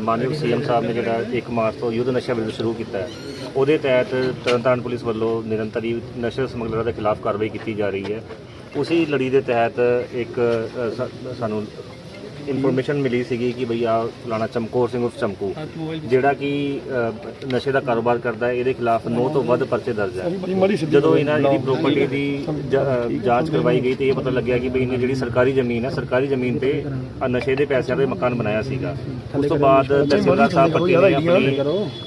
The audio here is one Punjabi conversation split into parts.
ਮਾਨਯੋਗ ਸੀਐਮ ਸਾਹਿਬ ਨੇ ਜਿਹੜਾ 1 ਮਾਰਚ ਤੋਂ ਯੁੱਧ ਨਸ਼ਾ ਵਿਰੋਧ ਸ਼ੁਰੂ ਕੀਤਾ ਹੈ, ਉਹਦੇ ਤਹਿਤ ਤਰਨਤਾਰਨ ਪੁਲਿਸ ਵੱਲੋਂ ਨਿਰੰਤਰ ਹੀ ਨਸ਼ਾ ਸਮਗਲਰਾਂ ਦੇ ਖਿਲਾਫ ਕਾਰਵਾਈ ਕੀਤੀ ਜਾ ਰਹੀ ਹੈ। ਉਸੇ ਲੜੀ ਦੇ ਤਹਿਤ ਇੱਕ ਸਾਨੂੰ ਇਨਫੋਰਮੇਸ਼ਨ ਮਿਲੀ ਸੀਗੀ ਕਿ ਭਈ ਆ ਫਲਾਣਾ ਚਮਕੌਰ ਸਿੰਘ ਉਰਫ ਚਮਕੂ ਜਿਹੜਾ ਕਿ ਅ, ਨਸ਼ੇ ਦਾ ਕਾਰੋਬਾਰ ਕਰਦਾ ਹੈ ਇਹਦੇ ਖਿਲਾਫ 9 ਤੋਂ ਵੱਧ ਪਰਚੇ ਦਰਜ ਹੈ। ਜਦੋਂ ਇਹਨਾਂ ਦੀ ਪ੍ਰਾਪਰਟੀ ਦੀ ਜ- ਅ, ਜਾਂਚ ਕਰਵਾਈ ਗਈ ਤੇ ਇਹ ਪਤਾ ਲੱਗਿਆ ਕਿ ਭਈ ਇਹਨੇ ਜਿਹੜੀ ਸਰਕਾਰੀ ਜ਼ਮੀਨ ਹੈ ਸਰਕਾਰੀ ਜ਼ਮੀਨ ਤੇ ਨਸ਼ੇ ਦੇ ਪੈਸਿਆਂ ਦੇ ਮਕਾਨ ਬਣਾਇਆ ਸੀਗਾ। ਉਸ ਤੋਂ ਬਾਅਦ ਤਹਿਸੀਲਦਾਰ ਸਾਹਿਬ ਪੱਟੀ ਨੇ ਆਪਣੀ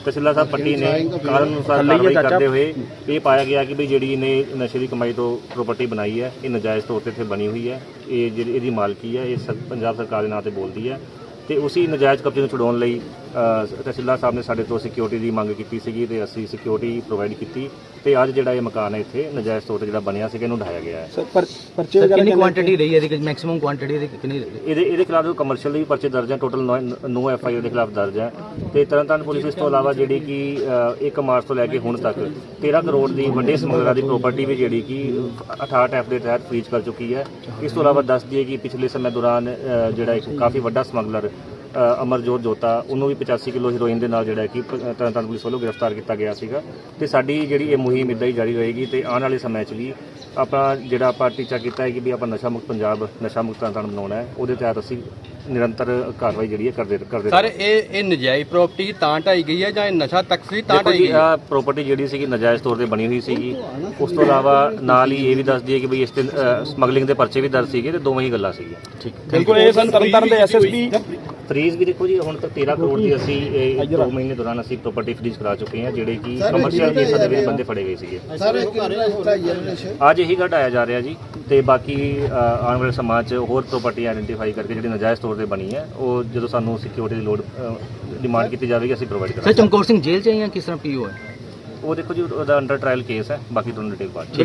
ਤਹਿਸੀਲਦਾਰ ਸਾਹਿਬ ਪੱਟੀ ਨੇ ਕਾਰਨ ਅਨੁਸਾਰ ਕਾਰਵਾਈ ਕਰਦੇ ਹੋਏ ਇਹ ਪਾਇਆ ਗਿਆ ਕਿ ਭਈ ਜਿਹੜੀ ਇਹਨੇ ਨਸ਼ੇ ਦੀ ਕਮਾਈ ਤੋਂ ਪ੍ਰਾਪਰਟੀ ਬਣਾਈ ਹੈ ਇਹ ਨਜਾਇਜ਼ ਤੌਰ ਤੇ ਇੱਥੇ ਬਣੀ ਹੋਈ ਹੈ ਇਹ ਜਿਹੜੀ ਇਹਦੀ ਮਾਲਕੀ ਹੈ ਇਹ ਸਰ- ਪੰਜਾਬ ਸਰਕਾਰ ਦੇ ਨਾਂ ਤੇ ਬੋਲਦੀ ਹੈ ਤੇ ਉਸੇ ਨਜਾਇਜ਼ ਕਬਜ਼ੇ ਨੂੰ ਛੁਡਾਉਣ ਲਈ ਤਹਿਸੀਲਦਾਰ ਸਾਹਿਬ ਨੇ ਸਾਡੇ ਤੋਂ ਸਿਕਿਉਰਿਟੀ ਦੀ ਮੰਗ ਕੀਤੀ ਸੀਗੀ ਤੇ ਅਸੀਂ ਸਿਕਿਉਰਿਟੀ ਪ੍ਰੋਵਾਈਡ ਕੀਤੀ ਤੇ ਅੱਜ ਜਿਹੜਾ ਇਹ ਮਕਾਨ ਹੈ ਇੱਥੇ ਨਜਾਇਜ਼ ਤੌਰ ਤੇ ਜਿਹੜਾ ਬਣਿਆ ਸੀਗਾ ਇਹਨੂੰ ਢਾਇਆ ਗਿਆ ਹੈ। ਸਰ ਪਰ ਪਰਚੇ ਸਰ ਵਗੈਰਾ ਕਿੰਨੀ ਕੁਆਂਟੀਟੀ ਰਹੀ ਹੈ? ਇਹਦੀ ਮੈਕਸਿਮਮ ਕੁਆਂਟੀਟੀ ਦੀ ਕਿੰਨੀ ਰਹੀ? ਹੈ? ਇਹਦੇ ਇਹਦੇ ਖਿਲਾਫ ਜੋ ਕਮਰਸ਼ੀਅਲ ਵੀ ਪਰਚੇ ਦਰਜ ਹੈ ਟੋਟਲ 9 ਐਫ ਆਈ ਆਰ ਦੇ ਖਿਲਾਫ ਦਰਜ ਹੈ। ਤੇ ਤਰਨਤਾਰਨ ਪੁਲਿਸ ਇਸ ਤੋਂ ਇਲਾਵਾ ਜਿਹੜੀ ਕਿ ਅ, 1 ਮਾਰਚ ਤੋਂ ਲੈ ਕੇ ਹੁਣ ਤੱਕ 13 ਕਰੋੜ ਦੀ ਵੱਡੇ ਸਮਗਲਰਾਂ ਦੀ ਪ੍ਰਾਪਰਟੀ ਵੀ ਜਿਹੜੀ ਕਿ 68 ਐਫ ਦੇ ਤਹਿਤ ਫ੍ਰੀਜ਼ ਕਰ ਚੁੱਕੀ ਹੈ। ਇਸ ਤੋਂ ਇਲਾਵਾ ਦੱਸ ਦਈਏ ਕਿ ਪਿਛਲੇ ਸਮੇਂ ਦੌਰਾਨ ਅ, ਜਿਹੜਾ ਇੱਕ ਕਾਫੀ ਵੱਡਾ ਸਮਗਲਰ ਅਮਰਜੋਤ ਜੋਤਾ ਉਹਨੂੰ ਵੀ 85 ਕਿਲੋ ਹੀਰੋਇਨ ਦੇ ਨਾਲ ਜਿਹੜਾ ਕਿ ਤਰਨਤਾਰਨ ਪੁਲਿਸ ਵੱਲੋਂ ਗ੍ਰਿਫਤਾਰ ਕੀਤਾ ਗਿਆ ਸੀਗਾ। ਤੇ ਸਾਡੀ ਜਿਹੜੀ ਇਹ ਮੁਹਿੰਮ ਇੱਦਾਂ ਹੀ ਜਾਰੀ ਰਹੇਗੀ ਤੇ ਆਉਣ ਵਾਲੇ ਸਮੇਂ 'ਚ ਵੀ ਆਪਾਂ ਜਿਹੜਾ ਆਪਾਂ ਟੀਚਾ ਕੀਤਾ ਹੈ ਕਿ ਵੀ ਆਪਾਂ ਨਸ਼ਾ ਮੁਕਤ ਪੰਜਾਬ ਨਸ਼ਾ ਮੁਕਤ ਤਰਨਤਾਰਨ ਬਣਾਉਣਾ ਹੈ ਉਹਦੇ ਤਹਿਤ ਅਸੀਂ ਨਿਰੰਤਰ ਕਾਰਵਾਈ ਜਿਹੜੀ ਹੈ ਕਰਦੇ ਕਰਦੇ ਸਰ ਇਹ ਇਹ ਨਜਾਇਜ਼ ਪ੍ਰਾਪਰਟੀ ਤਾਂ ਢਾਈ ਗਈ ਹੈ ਜਾਂ ਇਹ ਨਸ਼ਾ ਤੱਕ ਸੀ ਤਾਂ ਢਾਈ ਗਈ ਹੈ? ਪ੍ਰਾਪਰਟੀ ਜਿਹੜੀ ਸੀਗੀ ਨਜਾਇਜ਼ ਤੌਰ ਤੇ ਬਣੀ ਹੋਈ ਸੀਗੀ। ਉਸ ਤੋਂ ਇਲਾਵਾ ਨਾਲ ਹੀ ਇਹ ਵੀ ਦੱਸ ਦਈਏ ਕਿ ਵੀ ਇਸ ਤੇ ਸਮਗਲਿੰਗ ਦੇ ਪਰਚੇ ਵੀ ਦਰਜ ਸੀਗੇ ਤੇ ਦੋਵੇਂ ਹੀ ਗੱਲਾਂ ਸੀਗੀਆਂ। ਬਿਲਕੁਲ ਇਹ ਸਨ ਤਰਨਤਾਰਨ ਦੇ ਐਸਐਸਪੀ ਫਰੀਜ਼ ਵੀ ਦੇਖੋ ਜੀ ਹੁਣ ਤੱਕ 13 ਕਰੋੜ ਦੀ ਅਸੀਂ ਇਹ 2 ਮਹੀਨੇ ਦੌਰਾਨ ਅਸੀਂ ਪ੍ਰਾਪਰਟੀ ਫਰੀਜ਼ ਕਰਾ ਚੁੱਕੇ ਹਾਂ ਜਿਹੜੇ ਕਿ ਕਮਰਸ਼ੀਅਲ ਕੇਸਾਂ ਦੇ ਵਿੱਚ ਬੰਦੇ ਫੜੇ ਗਏ ਸੀਗੇ। ਸਾਰੇ ਅੱਜ ਇਹੀ ਘਟਾਇਆ ਜਾ ਰਿਹਾ ਜੀ ਤੇ ਬਾਕੀ ਆਉਣ ਵਾਲੇ ਸਮਾਜ 'ਚ ਹੋਰ ਪ੍ਰਾਪਰਟੀ ਆਇਡੈਂਟੀਫਾਈ ਕਰਕੇ ਜਿਹੜੀ ਨਜਾਇਜ਼ ਤੌਰ ਤੇ ਬਣੀ ਹੈ ਉਹ ਜਦੋਂ ਸਾਨੂੰ ਸਿਕਿਉਰਿਟੀ ਦੀ ਲੋੜ ਡਿਮਾਂਡ ਕੀਤੀ ਜਾਵੇਗੀ ਅਸੀਂ ਪ੍ਰੋਵਾਈਡ ਸਰ ਕਰਾਂਗੇ। ਚਮਕੌਰ ਸਿੰਘ ਜੇਲ੍ਹ ਚ ਹੈ ਜਾਂ ਕਿਸ ਤਰ੍ਹਾਂ ਪੀਓ ਹੈ? ਉਹ ਦੇਖੋ ਜੀ ਉਹਦਾ ਅੰਡਰ ਟ੍ਰਾਇਲ ਕੇਸ ਹੈ ਬਾਕੀ ਤੁਹਾਨੂੰ ਡਿਟੇਲ ਬਾਅਦ 'ਚ